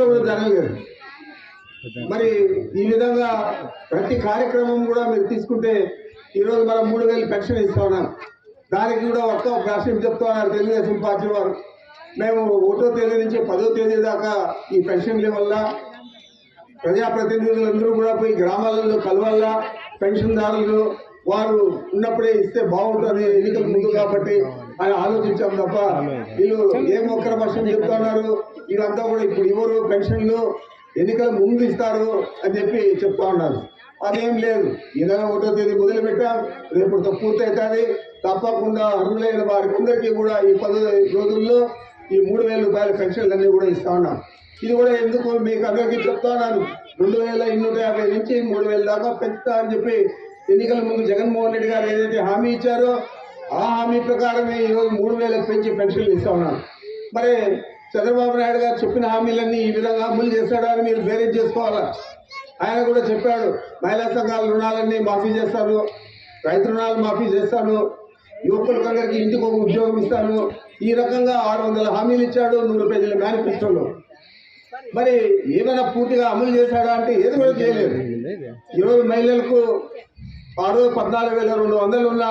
కూడా కూడా జరగలేదు. మరి ఈ విధంగా ప్రతి కార్యక్రమం కూడా మీరు తీసుకుంటే ఈరోజు మనం మూడు వేలు పెన్షన్ ఇస్తా ఉన్నాం. దానికి కూడా ఒక్క ప్రశ్న చెప్తున్నారు చెప్తా ఉన్నారు తెలుగుదేశం పార్టీ వారు. మేము ఒకటో తేదీ నుంచి పదో తేదీ దాకా ఈ పెన్షన్ల వల్ల ప్రజాప్రతినిధులందరూ కూడా పోయి గ్రామాలలో కలవల్ల పెన్షన్దారులు వారు ఉన్నప్పుడే ఇస్తే బాగుంటుంది ఎన్నికల ముందు కాబట్టి అని ఆలోచించాం తప్ప వీళ్ళు ఏం ఒక్కర పక్షం చెప్తున్నారు ఇదంతా కూడా ఇప్పుడు ఎవరు పెన్షన్లు ఎన్నికల ముందు ఇస్తారు అని చెప్పి చెప్తా ఉన్నారు. అదేం లేదు. ఇరవై ఒకటో తేదీ మొదలు పెట్టాం రేపుతో పూర్తవుతుంది. తప్పకుండా అర్హులైన వారికి అందరికీ కూడా ఈ పదహైదు రోజుల్లో ఈ మూడు వేల రూపాయల పెన్షన్లు అన్నీ కూడా ఇస్తా ఉన్నాం. ఇది కూడా ఎందుకు మీకు అందరికీ చెప్తున్నాను రెండు వేల ఎన్నూట యాభై నుంచి మూడు వేల దాకా పెంచుతా అని చెప్పి ఎన్నికల ముందు జగన్మోహన్ రెడ్డి గారు ఏదైతే హామీ ఇచ్చారో ఆ హామీ ప్రకారమే ఈరోజు మూడు వేలకు పెంచి పెన్షన్లు ఇస్తా ఉన్నాను మరి చంద్రబాబు నాయుడు గారు చెప్పిన హామీలన్నీ ఈ విధంగా అమలు చేశాడని అని మీరు బేరేజ్ చేసుకోవాలా? ఆయన కూడా చెప్పాడు మహిళా సంఘాల రుణాలన్నీ మాఫీ చేస్తాను రైతు రుణాలు మాఫీ చేస్తాను యువకులకు అందరికీ ఇంటికి ఒక ఉద్యోగం ఇస్తాను. ఈ రకంగా ఆరు వందల హామీలు ఇచ్చాడు నూరు పేజీల మేనిఫెస్టోలో. మరి ఏమైనా పూర్తిగా అమలు చేశాడా అంటే ఏది కూడా చేయలేదు. ఈరోజు మహిళలకు ఆరు పద్నాలుగు వేల రెండు వందలు ఉన్న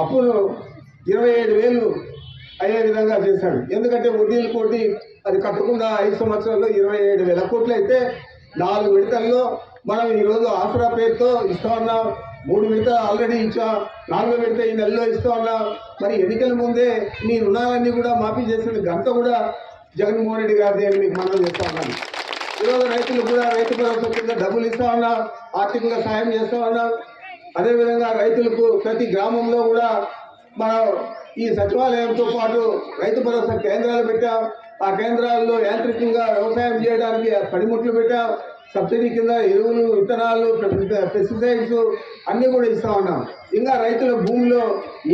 అప్పును ఇరవై ఏడు వేలు అయ్యే విధంగా చేశాడు. ఎందుకంటే వడ్డీలు కోటి అది కట్టకుండా ఐదు సంవత్సరాల్లో ఇరవై ఏడు వేల కోట్లు అయితే నాలుగు విడతల్లో మనం ఈరోజు ఆసరా పేరుతో ఇస్తా ఉన్నాం. మూడు విడత ఆల్రెడీ ఇచ్చా నాలుగో విడత ఈ నెలలో ఇస్తా ఉన్నాం. మరి ఎన్నికల ముందే మీ రుణాలన్నీ కూడా మాఫీ చేసిన ఘనత కూడా జగన్మోహన్ రెడ్డి గారిది అని మీకు మనం చేస్తా ఉన్నాను ఈరోజు రైతులు కూడా రైతు భరోసా కింద డబ్బులు ఇస్తా ఉన్నాం. ఆర్థికంగా సాయం చేస్తా ఉన్నాం. అదేవిధంగా రైతులకు ప్రతి గ్రామంలో కూడా మన ఈ సచివాలయంతో పాటు రైతు భరోసా కేంద్రాలు పెట్టాం. ఆ కేంద్రాల్లో యాంత్రికంగా వ్యవసాయం చేయడానికి పనిముట్లు పెట్టాం. సబ్సిడీ కింద ఎరువులు విత్తనాలు పెస్టిసైడ్స్ అన్నీ కూడా ఇస్తా ఉన్నాం. ఇంకా రైతుల భూమిలో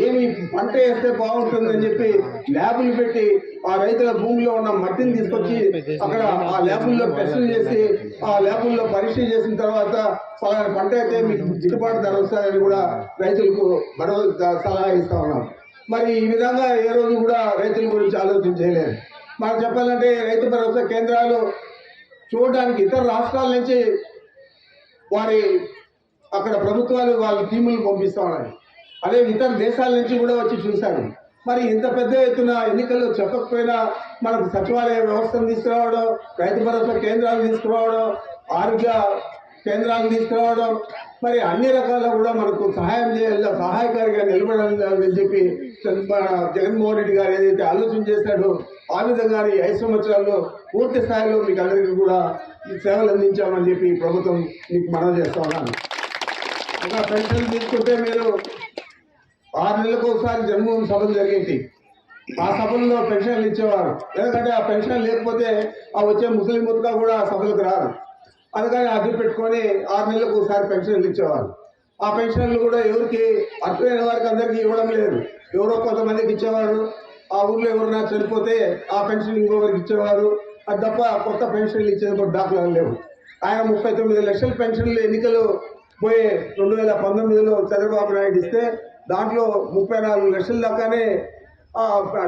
ఏమి పంట వేస్తే బాగుంటుందని చెప్పి ల్యాబులు పెట్టి ఆ రైతుల భూమిలో ఉన్న మట్టిని తీసుకొచ్చి అక్కడ ఆ ల్యాబుల్లో టెస్టులు చేసి ఆ ల్యాబుల్లో పరీక్ష చేసిన తర్వాత పలానా పంట అయితే మీకు గిట్టుబాటు ధర వస్తాయని కూడా రైతులకు మరో సలహా ఇస్తా ఉన్నాం. మరి ఈ విధంగా ఏ రోజు కూడా రైతుల గురించి ఆలోచన చేయలేదు. మనం చెప్పాలంటే రైతు భరోసా కేంద్రాలు చూడడానికి ఇతర రాష్ట్రాల నుంచి వారి అక్కడ ప్రభుత్వాలు వాళ్ళ టీములు పంపిస్తా ఉన్నాయి. అదే ఇతర దేశాల నుంచి కూడా వచ్చి చూశారు. మరి ఇంత పెద్ద ఎత్తున ఎన్నికల్లో చెప్పకపోయినా మనకు సచివాలయ వ్యవస్థను తీసుకురావడం రైతు భరోసా కేంద్రాలు తీసుకురావడం ఆరోగ్య కేంద్రాలు తీసుకురావడం. మరి అన్ని రకాల కూడా మనకు సహాయం చేయాలి సహాయకారిగా నిలబడాలని చెప్పి మన జగన్మోహన్ రెడ్డి గారు ఏదైతే ఆలోచన చేశాడో ఆ విధంగా ఈ ఐదు సంవత్సరాల్లో పూర్తి స్థాయిలో మీకు అందరికీ కూడా సేవలు అందించామని చెప్పి ప్రభుత్వం మీకు మనం చేస్తా ఉన్నాను. ఇంకా పెన్షన్ తీసుకుంటే మీరు ఆరు నెలలకు ఒకసారి జన్మభూమి సభలు జరిగేది ఆ సభల్లో పెన్షన్లు ఇచ్చేవారు. ఎందుకంటే ఆ పెన్షన్ లేకపోతే ఆ వచ్చే ముస్లిం ముద్దుగా కూడా ఆ సభలకు రారు అందుకని అర్థం పెట్టుకొని ఆరు నెలలకు ఒకసారి పెన్షన్లు ఇచ్చేవారు ఆ పెన్షన్లు కూడా ఎవరికి అర్హులైన వారికి అందరికీ ఇవ్వడం లేదు. ఎవరో కొంతమందికి ఇచ్చేవారు. ఆ ఊర్లో ఎవరైనా చనిపోతే ఆ పెన్షన్ ఇంకొకరికి ఇచ్చేవారు. అది తప్ప కొత్త పెన్షన్లు ఇచ్చేది కూడా దాఖలాలు లేవు. ఆయన ముప్పై తొమ్మిది లక్షల పెన్షన్లు ఎన్నికలు పోయే రెండు వేల పంతొమ్మిదిలో చంద్రబాబు నాయుడు ఇస్తే దాంట్లో ముప్పై నాలుగు లక్షల దాకానే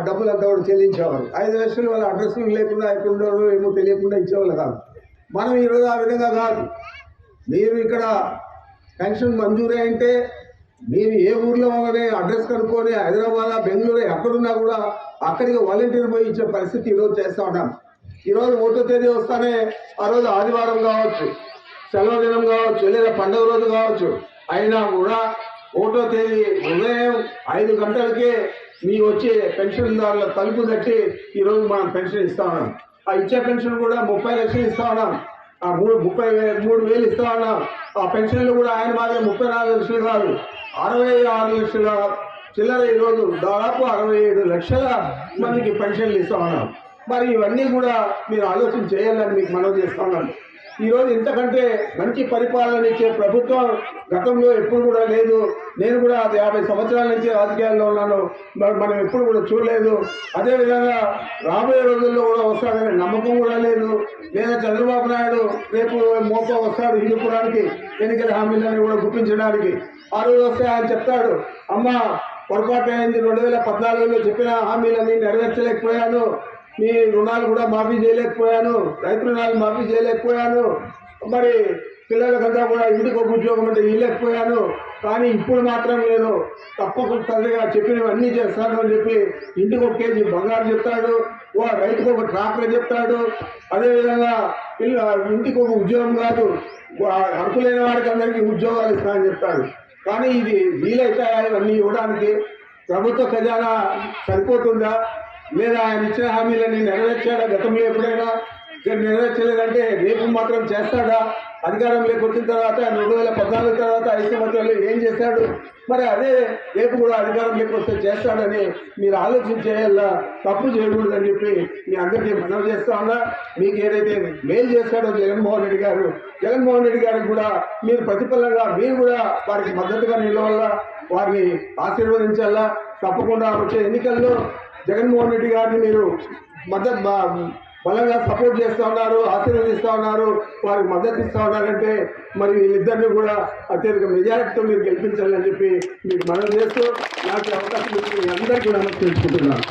డబ్బులు అంతా కూడా చెల్లించేవారు ఐదు లక్షలు వాళ్ళ అడ్రస్లు లేకుండా ఎక్కడ ఉన్నారో ఏమో తెలియకుండా ఇచ్చేవాళ్ళు కాదు. మనం ఈరోజు ఆ విధంగా కాదు. మీరు ఇక్కడ పెన్షన్ మంజూరే అంటే మీరు ఏ ఊర్లో ఉన్నది అడ్రస్ కనుక్కొని హైదరాబాద్ బెంగళూరు ఎక్కడున్నా కూడా అక్కడికి వాలంటీర్ పోయి ఇచ్చే పరిస్థితి ఈరోజు చేస్తూ ఉన్నాం. ఈరోజు ఒకటో తేదీ వస్తానే ఆ రోజు ఆదివారం కావచ్చు సెలవు దినం కావచ్చు లేదా పండుగ రోజు కావచ్చు. అయినా కూడా ఒకటో తేదీ ఉదయం ఐదు గంటలకే మీ వచ్చే పెన్షన్దారుల తలుపు తట్టి ఈరోజు మనం పెన్షన్ ఇస్తా ఉన్నాం. ఆ ఇచ్చే పెన్షన్ కూడా ముప్పై లక్షలు ఇస్తా ఉన్నాం. ఆ మూడు ముప్పై మూడు వేలు ఇస్తా ఉన్నాం. ఆ పెన్షన్లు కూడా ఆయన మాదిరి ముప్పై నాలుగు లక్షలు కాదు. అరవై ఆరు లక్షల చిల్లర ఈరోజు దాదాపు అరవై ఏడు లక్షల మందికి పెన్షన్లు ఇస్తా ఉన్నాం. మరి ఇవన్నీ కూడా మీరు ఆలోచన చేయాలని మీకు మనవి చేస్తా ఉన్నాను ఈరోజు ఇంతకంటే మంచి పరిపాలన ఇచ్చే ప్రభుత్వం గతంలో ఎప్పుడు కూడా లేదు. నేను కూడా యాభై సంవత్సరాల నుంచి రాజకీయాల్లో ఉన్నాను. మనం ఎప్పుడు కూడా చూడలేదు. అదేవిధంగా రాబోయే రోజుల్లో కూడా వస్తాడనే నమ్మకం కూడా లేదు. లేదా చంద్రబాబు నాయుడు రేపు మోప వస్తాడు హిందూపురానికి ఎన్నికల హామీలను కూడా గుప్పించడానికి. ఆ రోజు వస్తే ఆయన చెప్తాడు అమ్మ పొరపాటు అయింది రెండు వేల పద్నాలుగులో చెప్పిన హామీలన్నీ నెరవేర్చలేకపోయాను. మీ రుణాలు కూడా మాఫీ చేయలేకపోయాను. రైతు రుణాలు మాఫీ చేయలేకపోయాను. మరి పిల్లలకంతా కూడా ఇంటికి ఒక ఉద్యోగం అంటే ఇవ్వలేకపోయాను. కానీ ఇప్పుడు మాత్రం నేను తప్పకుండా చెప్పినవన్నీ చేస్తాను అని చెప్పి ఇంటికి ఒక కేజీ బంగారు చెప్తాడు. ఓ రైతుకు ఒక ట్రాక్టర్ చెప్తాడు. అదేవిధంగా పిల్ల ఇంటికి ఒక ఉద్యోగం కాదు. అర్హులైన వారికి అందరికీ ఉద్యోగాలు ఇస్తానని చెప్తాడు. కానీ ఇది వీలైతాయా? ఇవన్నీ ఇవ్వడానికి ప్రభుత్వ ఖజానా సరిపోతుందా? లేదా ఆయన ఇచ్చిన హామీలని నెరవేర్చాడా? గతంలో ఎప్పుడైనా ఇక్కడ నెరవేర్చలేదంటే రేపు మాత్రం చేస్తాడా? అధికారంలోకి వచ్చిన తర్వాత రెండు వేల పద్నాలుగు తర్వాత ఐదు సంవత్సరాలు ఏం చేశాడు? మరి అదే రేపు కూడా అధికారంలోకి వస్తే చేస్తాడని మీరు ఆలోచించేయాలా తప్పు చేయకూడదని చెప్పి మీ అందరికీ మనం చేస్తా ఉన్నా. మీకు ఏదైతే మేలు చేస్తాడో జగన్మోహన్ రెడ్డి గారు జగన్మోహన్ రెడ్డి గారికి కూడా మీరు ప్రతిఫలంగా మీరు కూడా వారికి మద్దతుగా నిలవాలా? వారిని ఆశీర్వదించాలా? తప్పకుండా వచ్చే ఎన్నికల్లో జగన్మోహన్ రెడ్డి గారిని మీరు మద్దతు బ- బలంగా సపోర్ట్ చేస్తూ ఉన్నారు ఆశీర్వదిస్తూ ఉన్నారు వారికి మద్దతు ఇస్తూ ఉన్నారంటే మరి వీళ్ళిద్దరిని కూడా అత్యధిక మెజారిటీతో మీరు గెలిపించాలని చెప్పి మీకు మనం చేస్తూ నాకు అవకాశం ఇచ్చిన మీ అందరికీ నమస్కరించుకుంటున్నాను.